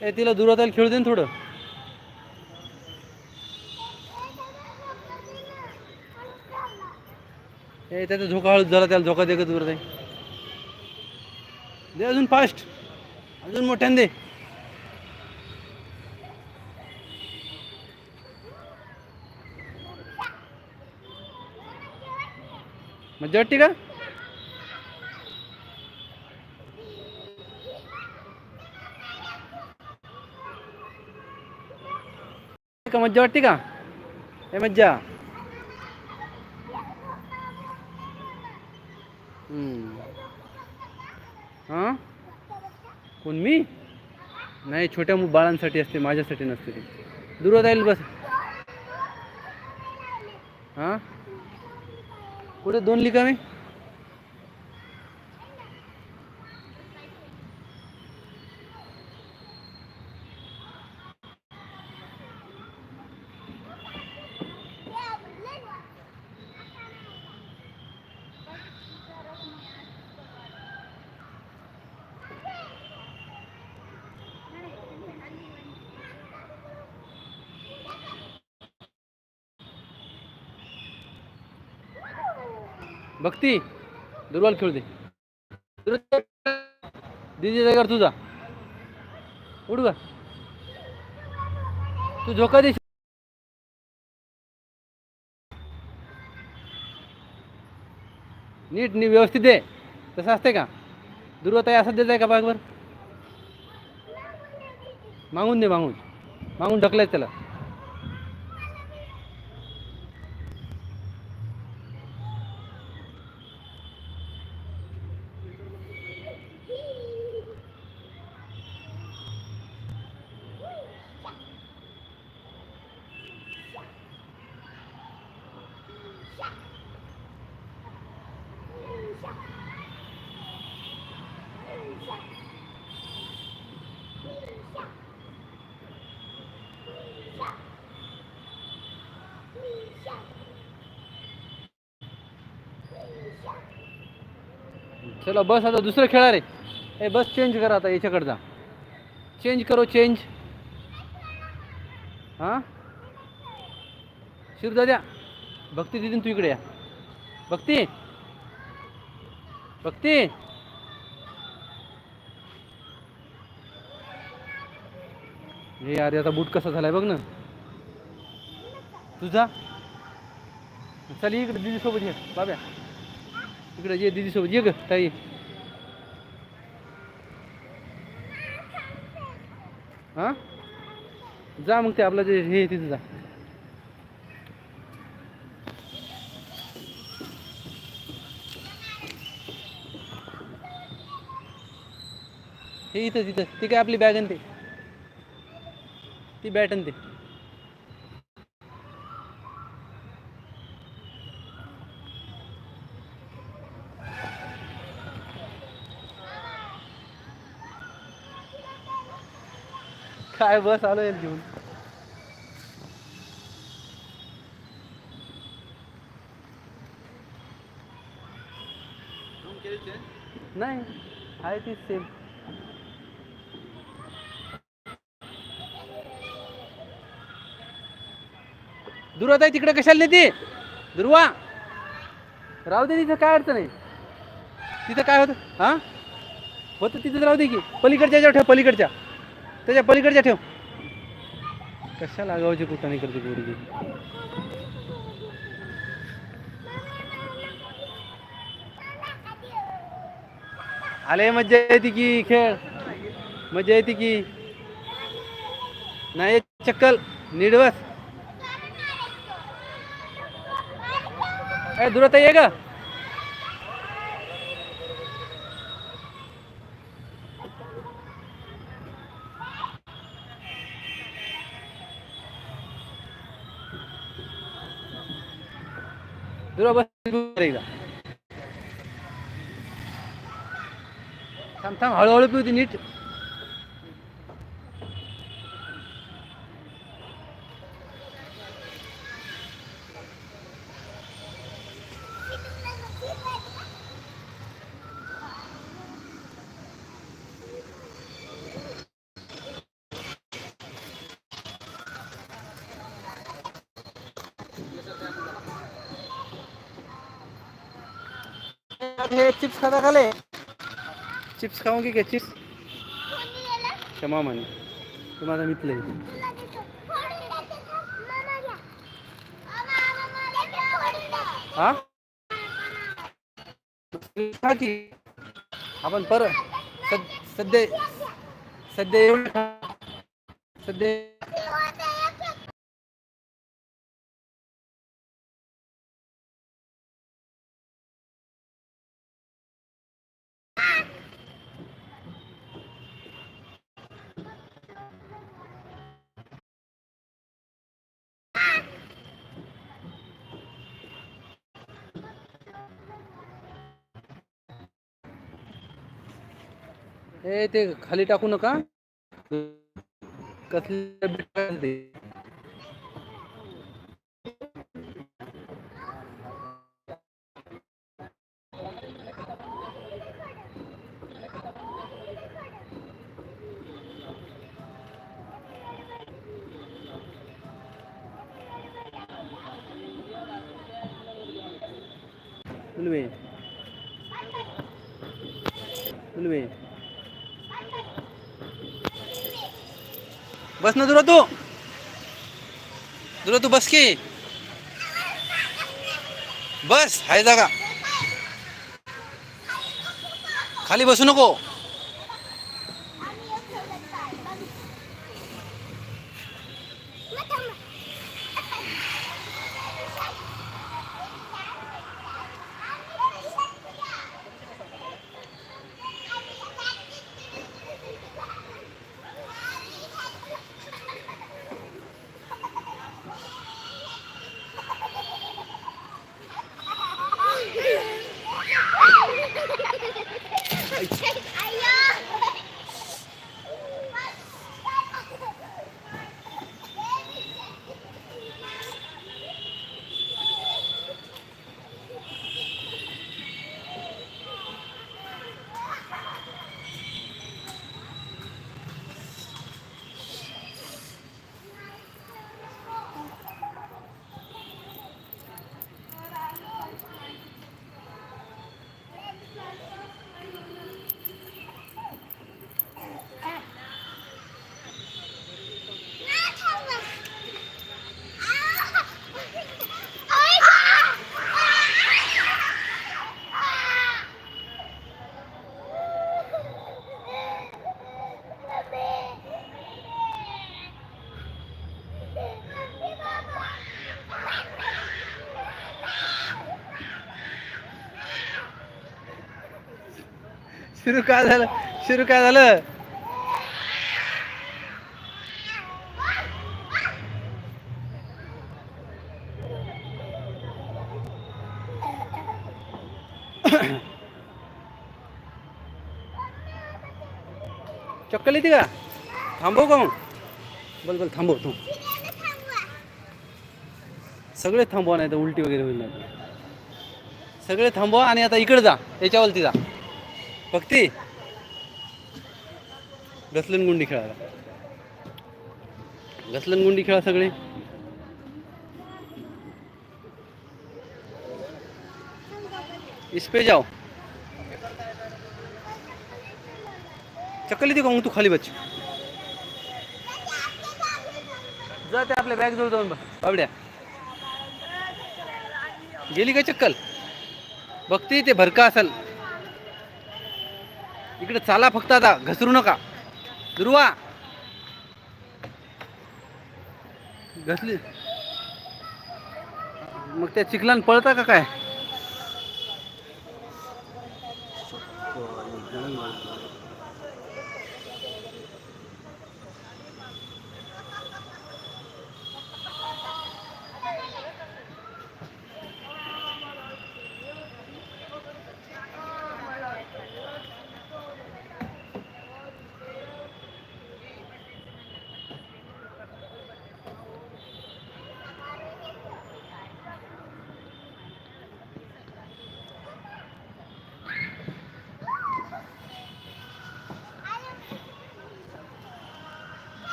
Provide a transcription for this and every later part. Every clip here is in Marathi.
ए तिला दुराताला खेळू दे ना थोडं. ए त्याचा झोका हळूच झाला त्याला झोका दे का दुरात दे अजून फास्ट अजून मोठ्यान दे. मज्जा वाटते का? का मज्जा वाटते का? हे मज्जा. हम्म. हां? कोण मी? नाही छोट्या मु- बाळांसाठी असते माझ्यासाठी नसते ती. दूर जाईल बस. हां? कुठे दोन लिका भक्ती. दुर्वाल खेळू दे. दिदी जागर तुझा. उड का तू झोका दे नीट नी व्यवस्थित दे. तसं असते का? दुर्वताई असं देत आहे का बागवर मागून दे मागून. मागून ढकलायच त्याला. चला बस आता दुसरं खेळा रे ए बस चेंज करा आता याच्याकडचा चेंज करो चेंज हां? शिवदाद्या भक्ती दिदी तू इकडे या. भक्ती? भक्ती? हे अरे आता बूट कसा झालाय बघ ना. तुझा चल इकडे दीदी सोबत ये. बाब्या. इकडे ये दीदी सोबत ये ग ताई. हा? जा मग ते आपलं जे हे तिथे तिथं जा. हे इथं तिथं. ती काय आपली बॅग आणि ते? ती बॅट आणि ते. काय बस आलो येईल घेऊन. नाही आहे तीच सेम दुर्वा ताई तिकडे कशाला नेते? दुर्वा! राहू दे तिथं काय अडचण आहे? तिथं काय होतं? हां? होतं तिथं राहू दे की. पलीकडच्या याच्यावर ठेव पलीकडच्या. त्याच्या पलीकडच्या ठेव. कशा लागावची कुठं करते पोरगी? आले मज्जा येते की खेळ? मज्जा येते की? नाही चक्कल निडवस. ए दुरता ये ग. दुरा बस एकदा थांब थांब हळूहळू पिऊ ती नीट चिप्स खाता खाले चिप्स खाओगे क्या? चिप्स? क्षमा म्हणे तू माझा मित्र आहे हा? पर सध्या सध्या एवढं हे ते खाली टाकू नका. कसले तू बस की. बस हाय जागा. खाली बसू नको. सुरू काय झालं? सुरू काय झालं? चक्कल येते का? थांबव का मग बोल बोल थांबव तू सगळे थांबवा नाही तर उलटी वगैरे होईल नाही सगळे थांबवा आणि आता इकडे जा याच्यावरती जा. भक्ती. घसलन गुंडी खेळायला. घसलन गुंडी खेळा सगळे. इस्पे जाओ. चक्कल देऊ का मग तू खाली बच. जा ते आपल्या बॅग जवळ जाऊन बाबड्या. गेली का चक्कल? बघते ते भरका असेल. इकडे चाला फक्त आता घसरू नका. दुर्वा. घसली. मग त्या चिखलान पळता का काय?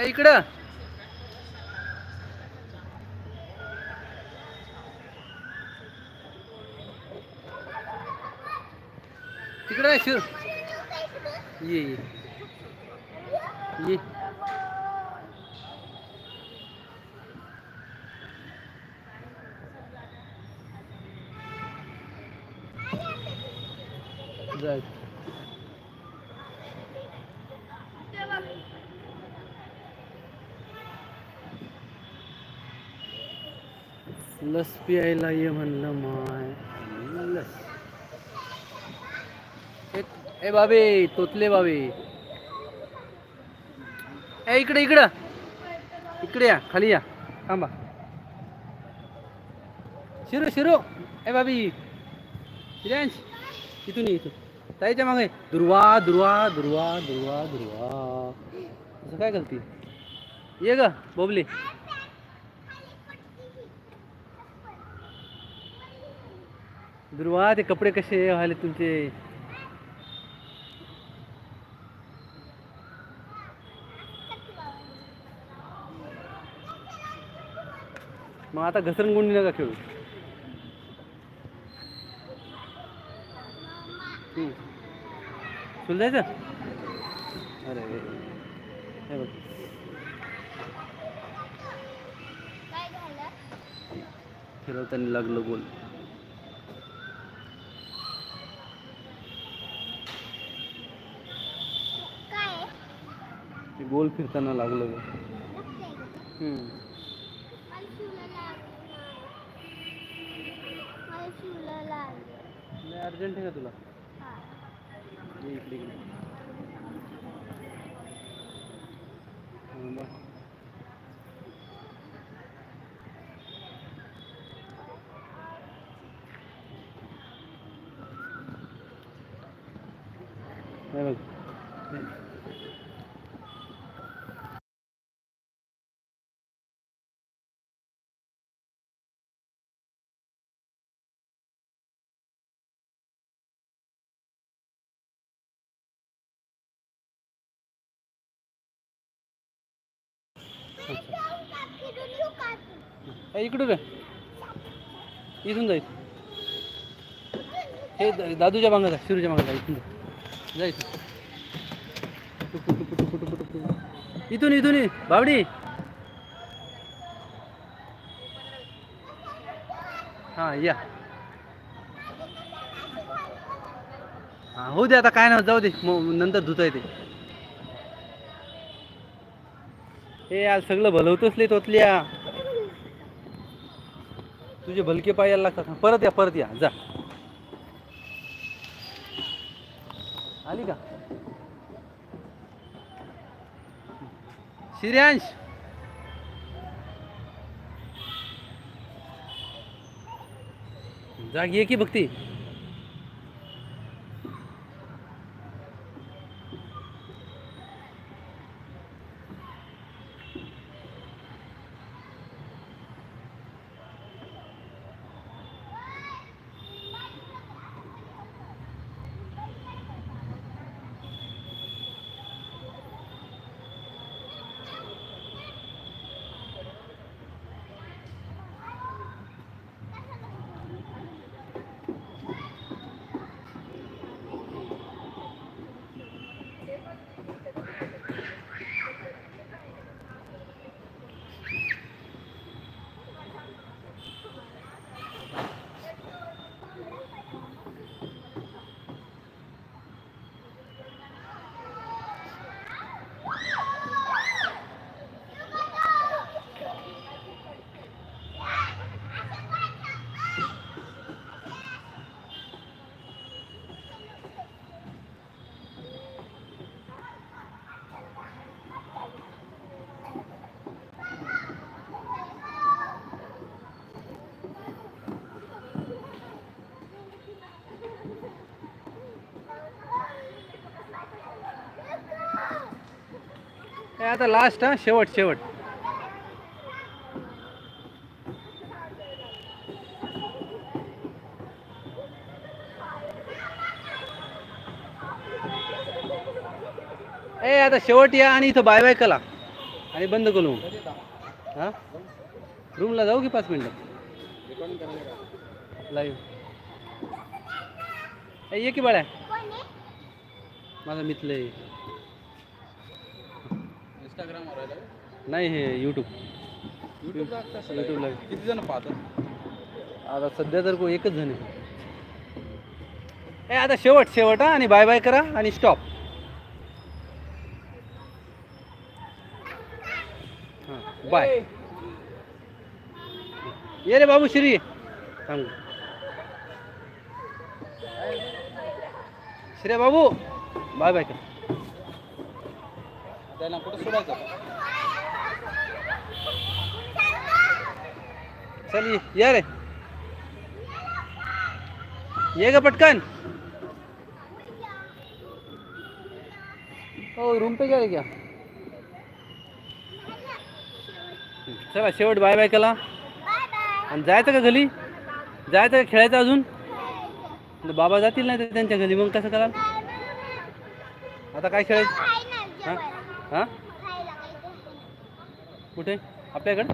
इकडं. तिकडं आहे शिव ये. ये. प्यायला ये म्हणलं माय. ए- बाबे तोतले बाबे. ए इकडे इकडं. इकडे या खाली या. थांबा. शिरो शिरो. ए बाबी. शिरांश इथून ये, इथून. ताईच्या मागे. दुर्वा दुर्वा दुर्वा दुर्वा दुर्वा. असं काय करते? ये ग बोबली. दुर्वा ते कपडे कसे व्हायले तुमचे? मग आता घसरण गुंडी नका खेळू. तुला जायचं? अरे. हे बघ. फिरवताना लागलं बोल गोल फिरताना लागलं अर्जंट आहे का तुला? इकडे इकडे हं, बघ. हे बघ ए, इकडून रे. इथून जाईल हे दादूच्या मागं आहे शिरूच्या मागं इथून जा. जा इथून इथून इथून ये. बावडी हा या. हा होऊ दे आता काय नाही जाऊ दे. मग नंतर धुता येते हे आज सगळं भलवतोच लय तोतल्या. तुझे भलके पाय यायला लागतात परत या परत या. जा. आली का? श्रीयांश. जाग ये की बघती आता लास्ट हा? शेवट शेवट. ए आता शेवट या आणि इथं बाय बाय कला आणि बंद करू. हां? रूमला जाऊ की पाच मिनटं? लाईव्ह ए ये की बाळ्या. माझा मित्र आहे. इंस्टाग्रामवर आहे नाही हे यूट्यूब युट्यूबला कसं यूट्यूबला किती जण पाहतात? आता सध्या तर को एकच जण आहे. ए आता शेवट शेवट हा आणि बाय बाय करा आणि स्टॉप हां बाय ये रे बाबू श्री. सांगू श्रे बाबू बाय बाय कर. त्यांना कुठं सोडायचं? चल ये ये रे. ये ग पटकन. ओ रूम पे गेले क्या? चला शेवट बाय बाय केला. आणि जायचं का घरी? जायचं का खेळायचं अजून? तर बाबा जातील नाही तर त्यांच्या घरी. मग कसं कराल? आता काय खेळायचं? हां? हां? कुठे? आपल्याकडं?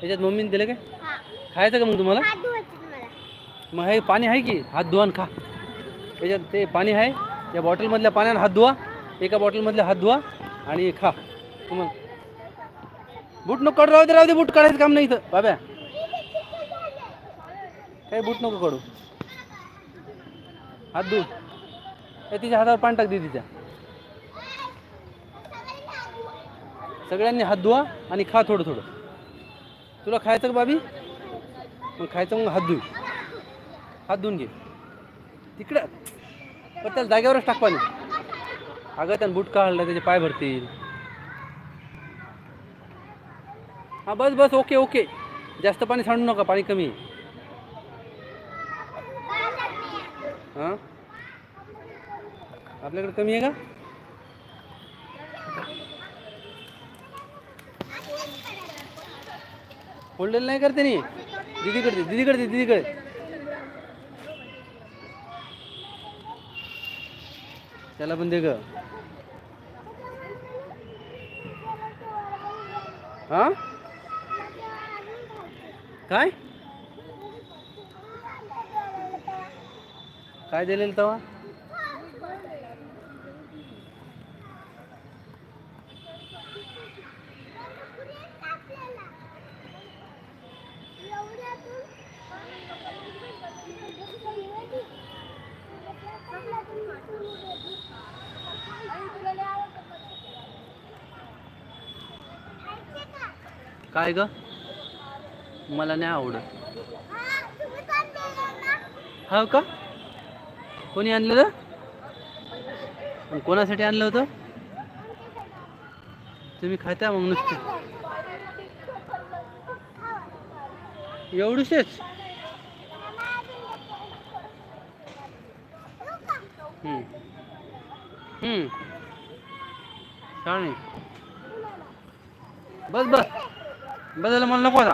त्याच्यात मम्मीने दिले काय? खायचं का मग तुम्हाला? मग हे पाणी आहे की? हात धुवा खा. त्याच्यात ते पाणी आहे. त्या बॉटलमधल्या पाण्यानं हात धुवा. एका बॉटलमधले हात धुवा आणि खा. तुम्हाला. बूट नको काढू राहू दे राहू दे बूट काढायचं काम नाही इथं. बाब्या. काही बूट नको काढू हात धु. ए, तिच्या हातावर पाणी टाक दे तिच्या. सगळ्यांनी हात धुवा आणि खा थोडं थोडं. तुला खायचं का बाबी मग खायचं मग हात धुई. हात धुवून घे. तिकडं. पण त्याला जागेवरच टाक पाणी. अगं त्यानं बूट काढला त्याचे पाय भरतील. हां बस बस ओके ओके. जास्त पाणी सांडू नका पाणी कमी. आहे हां? आपल्याकडे कमी आहे का? फोल्डेल नाही करते नी दीदीकडे दे, दिदीकडे त्याला पण दे ग. हा? काय? काय दिलेलं तेव्हा काय ग? मला नाही आवडत. हो का? कोणी आणलं आणि कोणासाठी आणलं होतं? तुम्ही खाता मग नुसते. एवढीशेच? हम्म. हम्म. छान बस बस. बदल मला नको आता.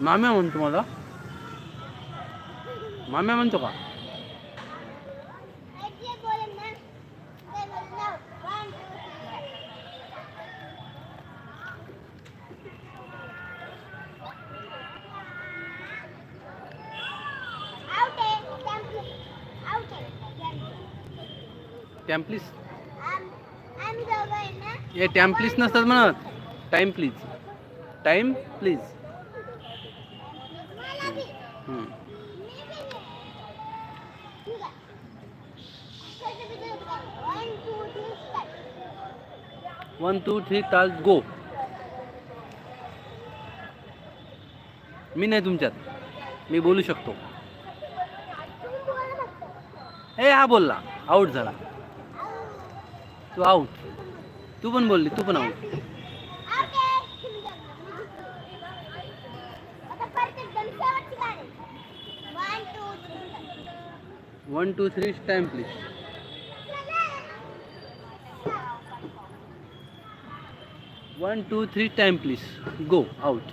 माम्या म्हणतो मला. माम्या म्हणतो का? टॅम्प्लीस हे टॅम्प्लीस नसतात म्हणत. Time please time please. One two three ताल गो मी नाही तुमच्यात. मी बोलू शकतो. ए हा बोलला. आऊट झाला. तू आऊट तू पण बोलली, तू पण out one two three time please one two three time please go out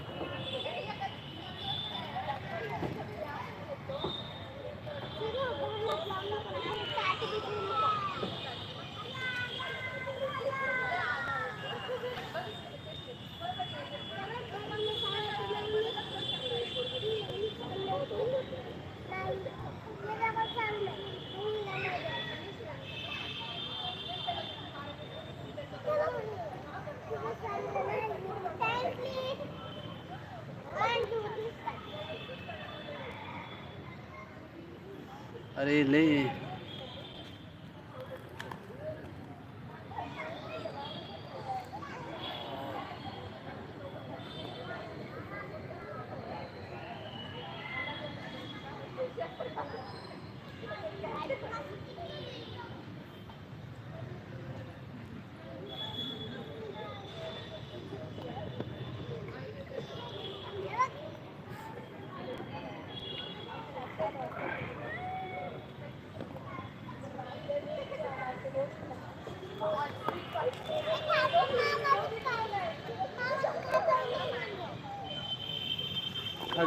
अरे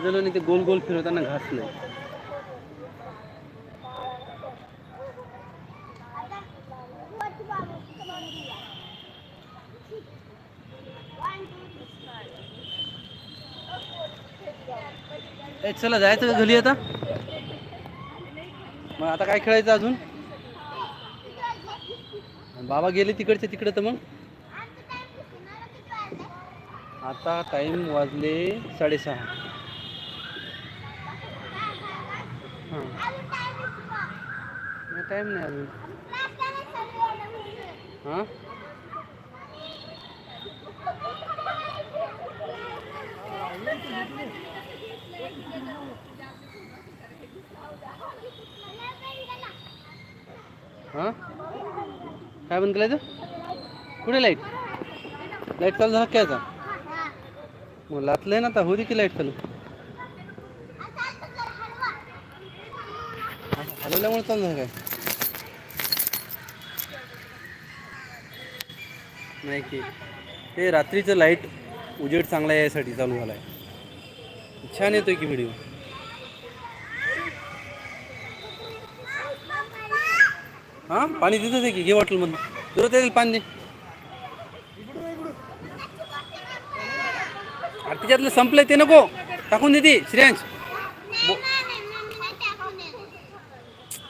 लय नाही आणि ते गोल गोल फिरवताना घासलं ए चला जायचं का घरी आता? मग आता काय खेळायचं अजून? बाबा गेले तिकडचे तिकडे तर मग. आता टाइम वाजले साडेसहा. टाइम नाही अजून हां? हां? काय बंद केलं कुठे लाइट लाइट चालू झाला काय आता मग लातलंय ना आता होऊ दे की लाइट चालू. हलवल्यामुळे चालू झालं काय? नाही की. ते रात्रीचं लाइट उजेड चांगला यासाठी चालू झाला आहे छान येतोय की व्हिडिओ हां? पाणी तिथंच आहे की? घे बॉटलमधून दुरत येईल पाणी अरे तिच्यातलं संपलंय ते नको. टाकून दे ती श्रेयांश.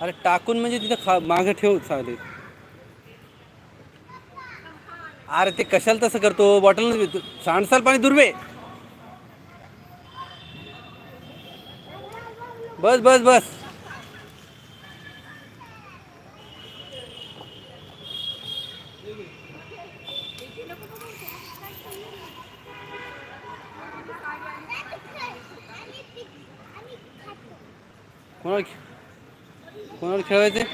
अरे टाकून म्हणजे तिथं खा मागं ठेव चालेल. अरे ते कशाला तसं करतो? बॉटल सांडसाल पाणी दुर्वे. बस बस बस कोणाला खे- कोणाला खेळवायचे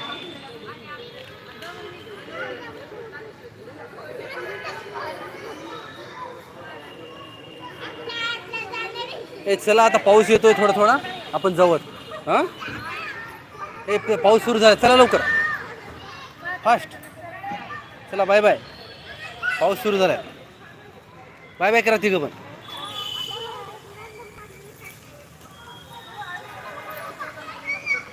ए चला आता पाऊस येतोय थोडा थोडा. आपण जाऊ हां? ए पाऊस सुरू झाला. चला लवकर. फास्ट चला बाय बाय पाऊस सुरू झाला बाय बाय करा तिघं पण.